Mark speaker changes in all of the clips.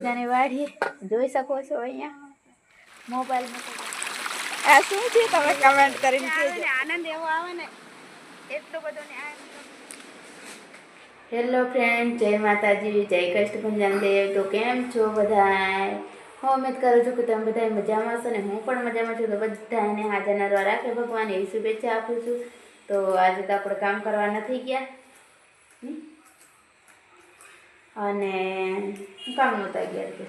Speaker 1: જાને વાડીએ જોઈ શકો છો અહીંયા. મોબાઈલમાં આ શું છે? તમે કમેન્ટ કરીને કહેજો.
Speaker 2: આનંદ એવો આવે ને એટલો બધો ને
Speaker 1: હેલો ફ્રેન્ડ જય માતાજી જય કષ્ટભંજન દેવ. તો કેમ છો બધા હું ઉમેદ કરું છું કે તમે બધા મજામાં છો ને હું પણ મજામાં છું. તો બધાને હાજર નરવા રાખે ભગવાન એવી શુભેચ્છા આપું છું. તો આજે તો આપણે કામ કરવા નથી ગયા. હમ? અને હું કામ નહોતા ગયા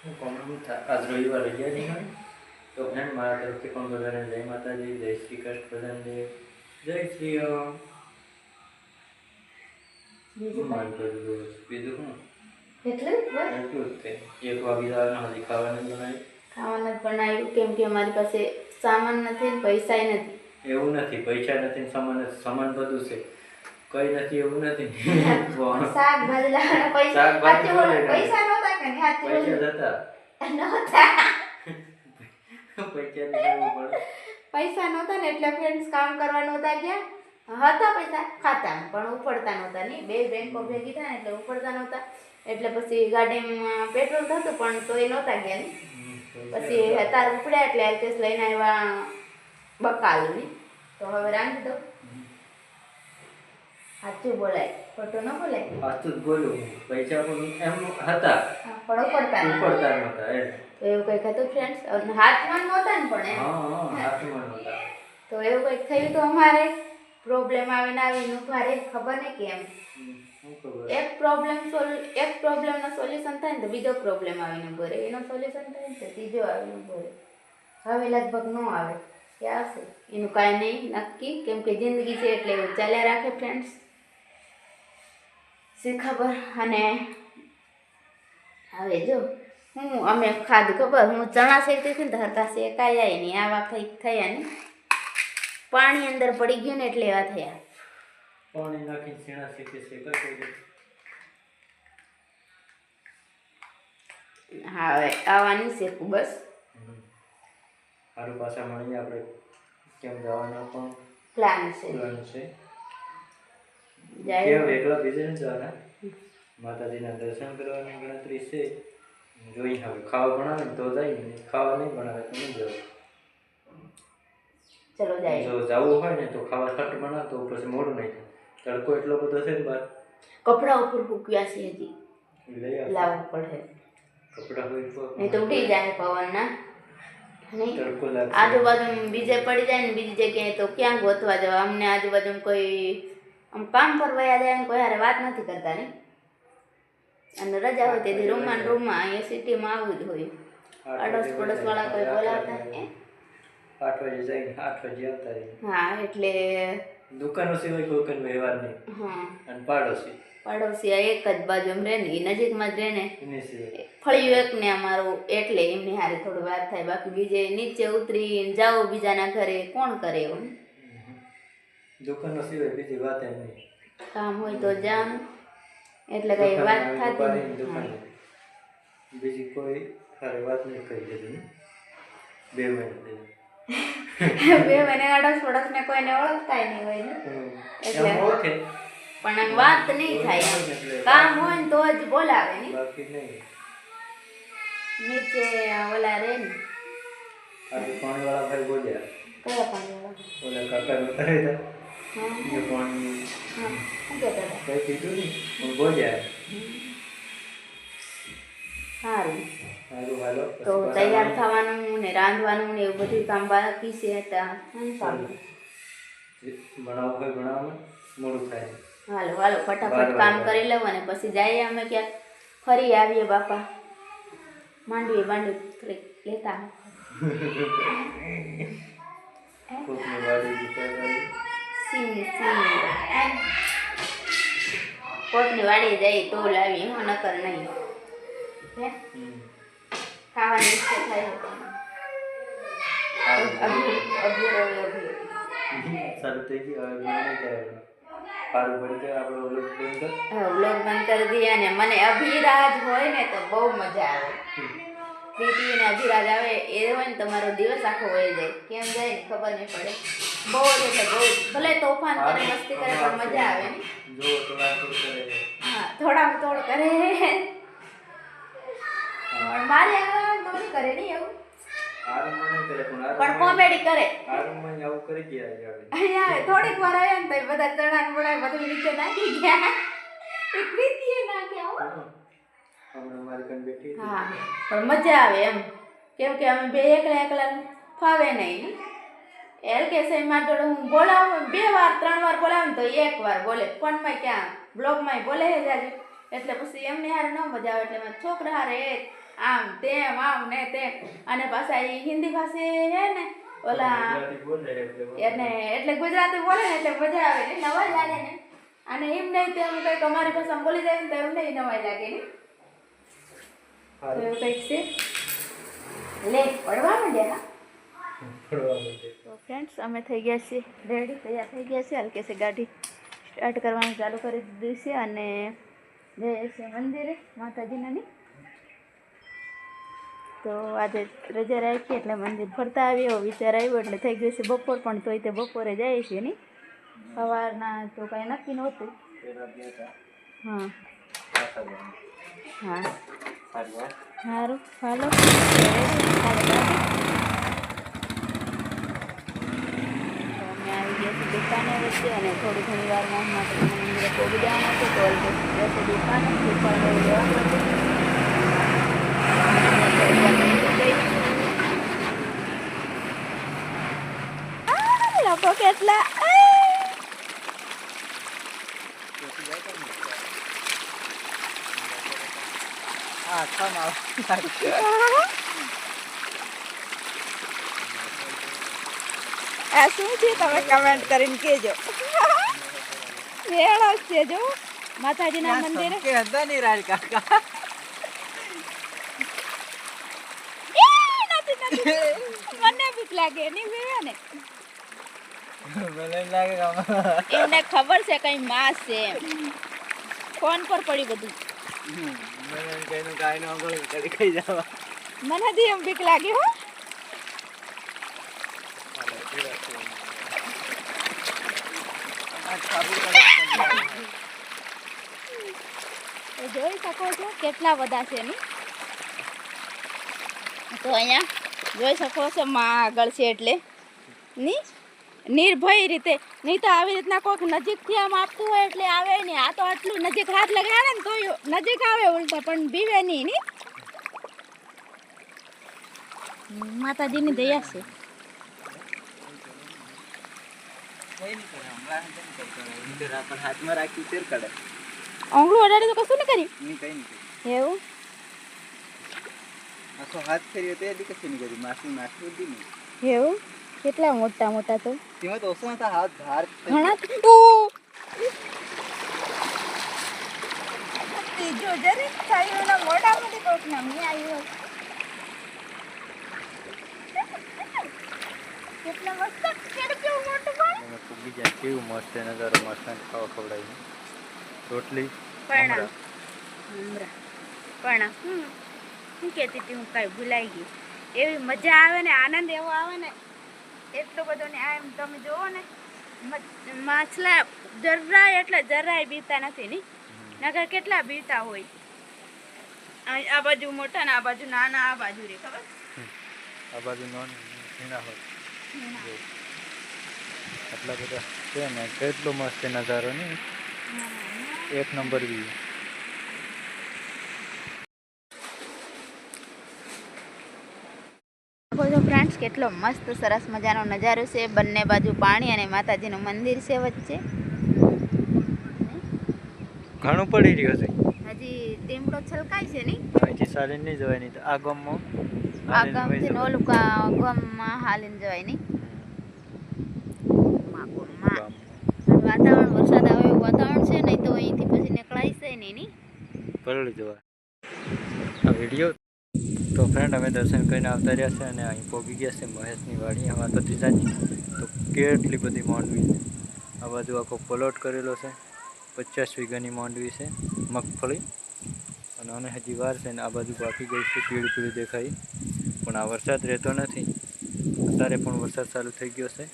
Speaker 3: હું કોમન આજ રવિવાર રજા નહીં તો ફ્રેન્ડ મારા તરફથી પણ બધાને જય માતાજી જય શ્રી કૃષ્ણ બધાને જય. શ્રી રામ.
Speaker 1: બીજું
Speaker 3: શું
Speaker 1: એટલે જ
Speaker 3: તે. એક વાગી જવાનું હજી ખાવાનું બનાવી
Speaker 1: ખાવાનું બનાવ્યું કેમ કે અમારી પાસે સામાન નથી પૈસા નથી.
Speaker 3: એવું નથી પૈસા નથી સામાન સામાન બધું છે. કઈ નથી એવું નથી.
Speaker 1: શાક બદલા પૈસા. પૈસા નહોતા કે હાથે
Speaker 3: પૈસા હતા
Speaker 1: નહોતા?
Speaker 3: પૈસા
Speaker 1: નહોતા ને એટલે ફ્રેન્ડ્સ કામ કરવા નહોતા ગયા. હતા પૈસા ખાતા પણ ઉપડતા નહોતા નહીં. બે બેંકો ભેગી થાય ને એટલે ઉપડતા નહોતા. એટલે પછી ગાડીમાં પેટ્રોલ થતું પણ તો એ નહોતા ગયા ને. પછી તાર ઉપડ્યા એટલે એલકેસ લઈને આવ્યા બકાલની. તો હવે રાંધી દો સાચું બોલાય ખોટું ન બોલાય.
Speaker 3: સાચું જ બોલું. પૈસા પણ એમ હતા.
Speaker 1: પણ ઉપડતા.
Speaker 3: ઉપડતા નહોતા એમ.
Speaker 1: તો એવું કંઈક હતું ફ્રેન્ડ્સ હાથમાં નહોતા ને પણ એમ?
Speaker 3: હાથમાં નહોતા.
Speaker 1: તો એવું કંઈક થયું તો અમારે? પ્રોબ્લેમ આવીને આવી ઊભા રહે ખબર નહીં કેમ એક પ્રોબ્લેમ સોલ એક પ્રોબ્લેમનો સોલ્યુશન થાય ને તો બીજો પ્રોબ્લેમ આવીને ઊભો રહે. એનો સોલ્યુશન થાય ને તો ત્રીજો આવીને ભરે રહે. હવે લગભગ ન આવે. કે આવશે એનું કાંઈ નહીં નક્કી. કેમ કે જિંદગી છે એટલે ચાલ્યા રાખે ફ્રેન્ડ્સ શી ખબર? અને હવે જો હું અમે ખાધું ખબર? હું ચણા શેકતી હતી ને ધરતા શેકાયા નહીં. આવા થઈ થયા ને. પાણી અંદર પડી ગયું ને એટલે એવા થયા.
Speaker 3: પાણી નાખીને ચણા શેકે શેકા થઈ જાય
Speaker 1: હા હવે આવવાની શેકું બસ
Speaker 3: સારું પાછા મળીએ આપણે. કેમ જવાના પણ?
Speaker 1: પ્લાન છે.
Speaker 3: પ્લાન છે. કેમ? એકલા બીજે જવાના? માતાજીના દર્શન કરવાની ગણતરી છે. જોઈ હવે ખાવા ભણાવે ને તો જાય ને. ખાવા નહીં ભણાવે તો નહીં જવું
Speaker 1: ચલો જાય.
Speaker 3: જો જવું હોય ને તો ખાવા ખટ બનાવ તો પછી મોડું નહીં થાય. તડકો એટલો બધો છે ને બાર.
Speaker 1: કપડા ઉપર ફૂક્યા છે હજી. લાવવું પડે.
Speaker 3: કપડા હોય તો
Speaker 1: નહીં તો ઉડી જાય પવનના. આજુબાજુ બીજે પડી જાય ને બીજી જગ્યાએ તો ક્યાં ગોતવા જવા. અમને આજુબાજુ કોઈ આમ કામ પર વયા જાય ને કોઈ હારે વાત નથી કરતા ને. અને રજા હોય તેથી રૂમમાં રૂમમાં અહીંયા સિટીમાં આવવું જ હોય. અડોસ પડોસ વાળા કોઈ બોલાવતા
Speaker 3: આઠ વાગે જઈને આઠ વાગે આવતા
Speaker 1: હા. એટલે
Speaker 3: દુકાનો સિવાય કોઈ કોઈ વ્યવહાર નહીં.
Speaker 1: હા.
Speaker 3: અને પાડોશી.
Speaker 1: પાડોશી આ એક જ બાજુ રહે ને એ નજીકમાં જ રહે ને. ફળિયું એક ને અમારું એટલે એમની હારે થોડી વાત થાય. બાકી બીજે નીચે ઉતરી જાઓ બીજાના ઘરે કોણ કરે એવું
Speaker 3: દુકાનો સિવાય બીજી વાત એમ નહીં.
Speaker 1: કામ હોય તો જામ. એટલે કઈ વાત થતી
Speaker 3: બીજી કોઈ હારે વાત નહીં કરી દીધી. બે મહિને
Speaker 1: બે મહિને અડસ પડસ ને કોઈને ઓળખતા નહીં હોય ને. એટલે- પણ વાત નહીં થાય કામ હોય ને તો જ બોલાવે ને.
Speaker 3: બાકી નહીં.
Speaker 1: નીચે ઓલા રે ને.
Speaker 3: આજે પાણીવાળા ભાઈ બોલ્યા.
Speaker 1: કયા પાણી વાળા
Speaker 3: ઓલા કાકા ઉતારી હતા.
Speaker 1: હા
Speaker 3: એ Kayak gitu nih, પણ બોલ્યા
Speaker 1: સારું તો તૈયાર થવાનું ને રાંધવાનું ને એવું બધું કામ બાકી છે હાલો હાલો ફટાફટ કામ કરી લઉં અને પછી જઈએ અમે ક્યાંક. ફરી આવીએ બાપા. માંડવીએ માંડવી લેતા સિંગ એમ. કોકની વાડી જાય તો લાવી હું નકર નહીં. ખાવાની ઈચ્છા થાય
Speaker 3: સારું. થઈ ગયું. મને નહીં પડી જાય આપણો ઓલો બંધ કર.
Speaker 1: હવે બંધ કરી દઈએ અને મને અભિરાજ હોય ને તો બહુ મજા આવે. પ્રીતિ અભિરાજ આવે. એ હોય ને તમારો દિવસ આખો વહી જાય. કેમ જાય ને ખબર નહીં પડે. બહુ જ એટલે બહુ ભલે તોફાન કરે મસ્તી કરે પણ મજા આવે ને
Speaker 3: જો તો વાત કરે
Speaker 1: હા થોડાક થોડ કરે. મારે આવે કરે નહીં એવું
Speaker 3: પણ
Speaker 1: પણ કોમેડી કરે.
Speaker 3: આવું કરી ગયા
Speaker 1: અહીંયા આવે થોડીક વાર આવ્યા ને તો બધા ચણા ને બધું નીચે નાખી ગયા. એ પ્રીતિએ નાખ્યા.
Speaker 3: હમણાં મારી કન બેઠી
Speaker 1: હા પણ મજા આવે એમ. કેમ કે અમે બે એકલા એકલા ફાવે નહીં ને એલ કે છે મારી જોડે હું બોલાવું બે વાર ત્રણ વાર બોલાવું તો એક વાર બોલે. ફોનમાં ક્યાં? બ્લોગમાં બોલે હે જાજુ. એટલે પછી એમને હારે ન મજા આવે એટલે છોકરા હારે આમ તેમ આમ ને તેમ. અને પાછા એ હિન્દી ભાષે હે ને ઓલા. એને એટલે ગુજરાતી બોલે ને એટલે મજા આવે ને નવાઈ લાગે ને. અને એમ નહીં તેમ કંઈક અમારી ભાષામાં બોલી જાય ને તો એમને નવાઈ લાગે ને. તો એવું કંઈક છે. લે પડવા માંડ્યા
Speaker 3: પડવા માટે.
Speaker 1: તો ફ્રેન્ડ્સ અમે થઈ ગયા છીએ. રેડી તૈયાર થઈ ગયા છીએ? હલકે છે ગાડી સ્ટાર્ટ કરવાનું ચાલુ કરી દીધું છે અને જઈએ છીએ મંદિરે માતાજીનાની. તો આજે રજા રાખી એટલે મંદિર ફરતા આવ્યો વિચાર આવ્યો એટલે થઈ ગયું છે બપોર પણ તોય તે બપોરે જાય છે નહીં. સવારના તો કાંઈ નક્કી નહોતું. હા. હા.
Speaker 3: સારું
Speaker 1: હાલો. ચાલો ગાડી. તો અમે આવી ગયા છીએ દુકાને વચ્ચે અને થોડી ઘણી વારમાં માતાજીના મંદિરે પહોંચી જવાના છે તો ઓલ જશે દુકાને દુકાન લેવાનું હતું આ લોકો કેટલા આ!
Speaker 3: હા,
Speaker 2: શું છે? તમે કમેન્ટ કરીને કહેજો.
Speaker 1: મેળો છે જો. માતાજીના મંદિરે.
Speaker 3: કે હતા ની રાજ કાકા.
Speaker 1: મને બીક લાગે નહીં વેળા ને.
Speaker 3: મને લાગે
Speaker 1: એમને ખબર છે કઈ માસ છે ફોન પર પડી બધું.
Speaker 3: મને કઈનું ગાયનો આગળ કરી ખાઈ જવા.
Speaker 1: મને દી એમ બીક લાગી હો તો જોઈ શકો છો કેટલા બધા છે તો અહીંયા જોઈ શકો છો માં આગળ છે એટલે. ની નિર્ભય રીતે. નહીં તો આવી રીતના કોઈક નજીકથી આમ આપતું હોય એટલે આવે નહીં. આ તો આટલું નજીક હાથ લગાડે ને તોય નજીક આવે ઉલટા, પણ બીવે નહીં માતાજીની દયા છે
Speaker 3: હાથમાં રાખી તેર કાઢે
Speaker 1: આંગળું અડાડી તો કશું નહીં
Speaker 3: ની કઈ નહીં
Speaker 1: કર્યું એવું?
Speaker 3: આખો હાથ ફેર્યો તે બી કશું નહીં કર્યું. માસી માસી બી નહીં.
Speaker 1: એવું? કેટલા મોટા મોટા તો?
Speaker 3: તેમાં તો ઓછો હતા હાથ ધાર
Speaker 1: ઘણા
Speaker 2: જો જરી સાઈડના મોઢામાંથી કોઈક નમી આવ્યું કેટલા મસ્ત કેડ કેવું મોટું
Speaker 3: એમાં ફૂગી જાય કેવું મસ્ત એને તારો મસ્ત ખાવા ખવડાવીને રોટલી
Speaker 1: પરણા. પણ હું કહેતી હતી હું કાંઈ ભૂલાઈ ગઈ. એવી મજા આવે ને આનંદ એવો આવે ને એટલો બધો ને આ એમ તમે જુઓ ને માછલા જરાય એટલે જરાય બીતા નથી ની. નગર કેટલા બીતા હોય. આ બાજુ મોટા ને આ બાજુ નાના આ બાજુ રે ખબર?
Speaker 3: આ બાજુ નોન હોય. આટલા બધા છે ને કેટલો મસ્ત નજારો ને એક નંબર વ્યૂ
Speaker 1: ફ્રેન્ડ્સ કેટલો મસ્ત સરસ મજાનો નજારો છે. બંને બાજુ પાણી અને માતાજીનું મંદિર છે વચ્ચે.
Speaker 3: ઘણું પડી રહ્યો છે.
Speaker 1: હજી ટીમડો છલકાય છે નહીં?
Speaker 3: હજી સાલીને નહીં જવાય નહીં તો આ ગામમાં
Speaker 1: આ ગામથી. ઓલું ગામમાં હાલીને જવાય નહીં માકોમાં.
Speaker 3: ગામમાં.
Speaker 1: વાતાવરણ વરસાદ આવે એવું વાતાવરણ છે નહીં તો અહીંથી પછી નીકળાય નહીં
Speaker 3: જવાય આ વીડિયો તો ફ્રેન્ડ અમે દર્શન કરીને આવતા રહ્યા છે અને અહીં પહોંચી ગયા છે મહેશની વાડી. આમાં તો ત્રીજાની તો કેટલી બધી માંડવી છે. આ બાજુ આખો પલોટ કરેલો છે. પચાસ વીઘાની માંડવી છે, મગફળી. અને અમે હજી વાર છે ને આ બાજુ બાકી ગઈ છે, પીળી પીળી દેખાય. પણ આ વરસાદ રહેતો નથી. અત્યારે પણ વરસાદ ચાલુ થઈ ગયો છે.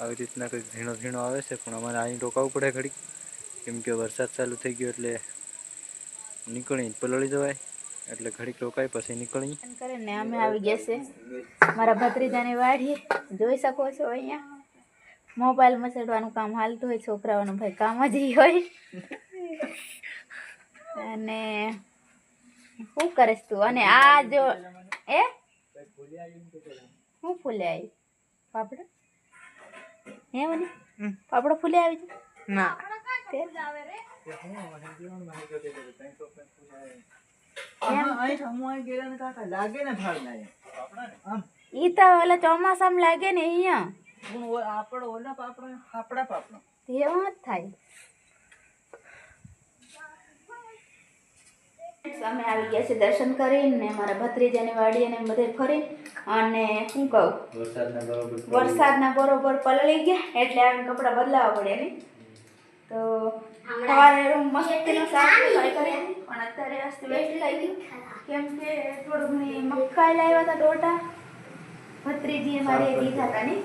Speaker 3: આવી રીતના કંઈક ઝીણો ઝીણો આવે છે, પણ અમારે અહીં રોકાવું પડે ઘડી કેમ કે વરસાદ ચાલુ થઈ ગયો એટલે નીકળી પલળી જવાય. એટલે ઘડીક રોકાય પછી નીકળી.
Speaker 1: કરે ને અમે આવી ગયા છે. મારા ભત્રીજાને વાડી જોઈ શકો છો અહીંયા. મોબાઈલ મસેડવાનું કામ હાલતું હોય છોકરાઓનું ભાઈ કામ જ હોય. અને શું કરીશ તું? અને આ જો એ? શું ફૂલે આવી? પાપડ હે મને પાપડો ફૂલે આવી
Speaker 2: ના.
Speaker 1: ઈ તો ઓલા ચોમાસામાં લાગે ને અહીંયા
Speaker 4: આપણો ઓલા પાપડો ફાફડા પાપડો
Speaker 1: એવું જ થાય અમે આવી ગયા છે દર્શન કરીને મારા ભત્રીજાની વાડી અને બધે ફરી અને શું કહું?
Speaker 3: વરસાદના બરોબર
Speaker 1: પલળી ગયા એટલે આવીને કપડાં બદલાવવા પડે ને તો સવારે રૂમ મસ્તીનો સાફ સફાઈ કરી. હતી, પણ અત્યારે અસ્ત વેસ્ટ થઈ ગઈ કેમ કે થોડું ઘણી મકાઈ લાવ્યા હતા ડોટા. ભત્રીજીએ મારે દીધા હતા ને.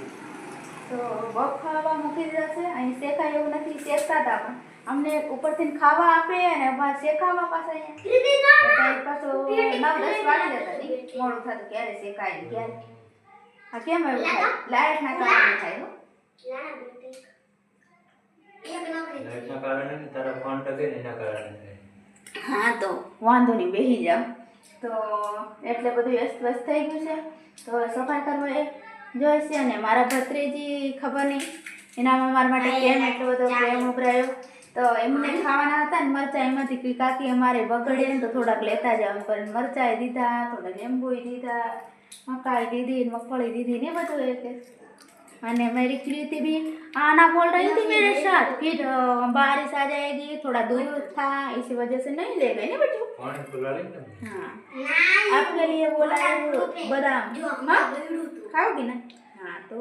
Speaker 1: તો બફાવા મૂકી દીધા છે. અહીં શેકાય એવું નથી. શેકતા હતા પણ અમને ઉપરથી ખાવા આપે અને અમારે શેકાવા પાસે અહીંયા. પાછો નવ દસ વાગી જતા મોડું થતું ક્યારે શેકાય ક્યારે. હા કેમ એવું થાય? લાઇટના કારણે થાય હો.
Speaker 3: લાઈટના કારણે તારા ફોન ટકે ને એના કારણે
Speaker 1: હા તો વાંધો નહીં બેસી જાઓ. તો એટલે બધું વ્યસ્ત વ્યસ્ત થઈ ગયું છે. તો સફાઈ કરવા એ જોઈશે અને મારા ભત્રીજી ખબર નહીં એનામાં મારા માટે કેમ એટલો બધો પ્રેમ ઉભરાયો. તો એમને ખાવાના હતા ને મરચાં એમાંથી કે કાકી અમારે બગડે ને તો થોડાક લેતા જાવ એમ કરીને મરચાંય દીધા થોડાક લીંબુય દીધા મકાઈ દીધી ને મગફળી દીધી ને બધું એક. એક અને मेरी कृति भी आना बोल रही थी मेरे साथ फिर अ, बारिश आ जाएगी थोड़ा दूर था इसी वजह से नहीं ले गए ना बच्चों
Speaker 3: પાણી ખુલાડી ને
Speaker 1: हाँ आपके लिए बोला है वो बादाम हाँ खाओगी ना हाँ तो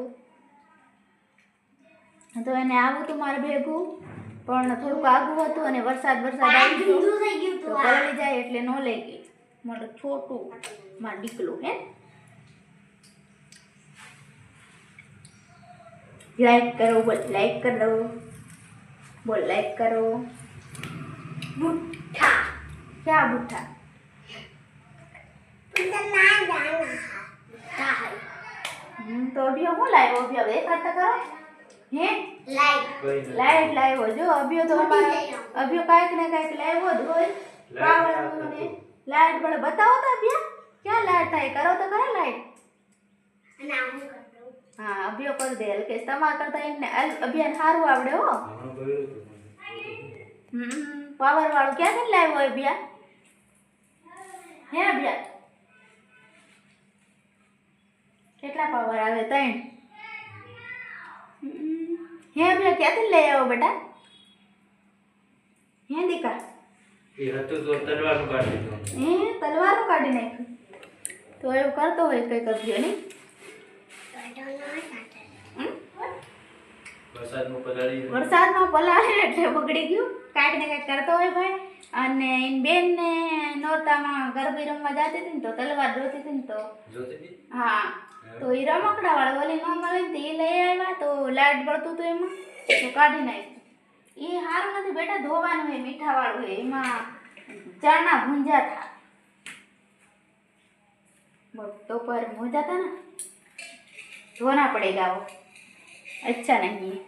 Speaker 1: તો એને આવું હતું મારે ભેગું પણ થોડુંક આગું હતું અને વરસાદ વરસાદ આવી ગયો તો પલળી જાય એટલે ન લઈ ગઈ મારું છોટું મારું દીકલું હે લાઈક કરો બોલ લાઈક કરો બોલ લાઈક કરો. બુઠ્ઠા ક્યાં બુઠ્ઠા તો અભિયો હું લાવ્યો? અભિયો દેખાડતા કરો હે?
Speaker 3: લાઈટ
Speaker 1: લાઈટ લાવ્યો જો અભિયો તો અમારા અભિયો કાંઈક ને કાંઈક લાવ્યો જ હોય. લાઈટ ભલે બતાવો તો અભિયા. ક્યાં લાઈટ થાય? કરો તો ખરા લાઈટ હા અભિયો કરી દે કે તમારા કરતા એમને અભિયાન સારું આવડે હો. હમ પાવર વાળું ક્યાંથી લાવ્યો અભિયા હે અભિયા કેટલા પાવર આવે? ત્રણ. હે અભિયા ક્યાંથી લઈ આવ્યો બેટા? હે દીકા?
Speaker 3: એ હતું તો તલવાનું કાઢી દીધું.
Speaker 1: એ તલવારું કાઢી નાખ્યું. તો એવું કરતો હોય કંઈક અભિયો નહીં?
Speaker 3: વરસાદમાં પલાળે
Speaker 1: એટલે બગડી ગયું. કાંઈક ને કાંઈક કરતો હોય ભાઈ. અને એની બેનને નોરતામાં ગરબી રમવા જતી હતી ને તો તલવાર જોતી હતી ને તો. હા. તો એ રમકડા વાળા ઓલી ન મળે ને એ લઈ આવ્યા તો લાઈટ બળતું હતું એમાં. તો કાઢી નાખ્યું. એ સારું નથી બેટા ધોવાનું હોય મીઠા વાળું હોય. એમાં ચણા ભૂંજા થા. બોલ તો પર મોજા था ना धोना पड़ेगा वो अच्छा नहीं है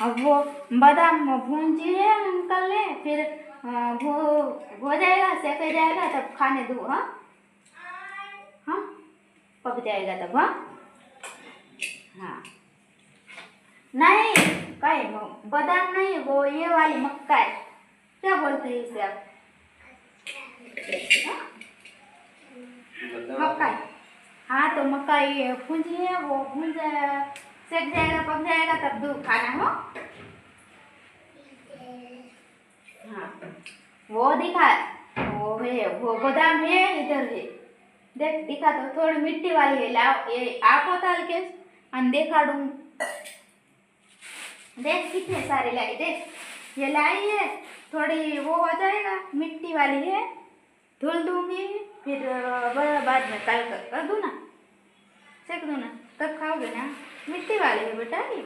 Speaker 1: अब वो बादाम भूंजिए अंकल ने फिर वो हो जाएगा सेक जाएगा तब खाने दो हाँ हाँ पक जाएगा तब हाँ हाँ नहीं कहीं बादाम नहीं वो ये वाली मक्का है क्या बोलते हैं इसे आप हाँ? हाँ तो मकाई भूंजिए वो भूंज सेक जाएगा पक जाएगा तब दूध खाना हो। हाँ वो दिखा वो है वो गोदाम है इधर है। देख दिखा तो थोड़ी मिट्टी वाली है लाओ ये आप होता के अन दिखाड़ू देख कितने सारे लाई देख ये लाई है थोड़ी वो हो जाएगा मिट्टी वाली है धुल दूँगी फिर बाद में कल कर, कर दूँ ना। सेक दूँ ना तब खाओगे ना मिट्टी वाली है बेटा ये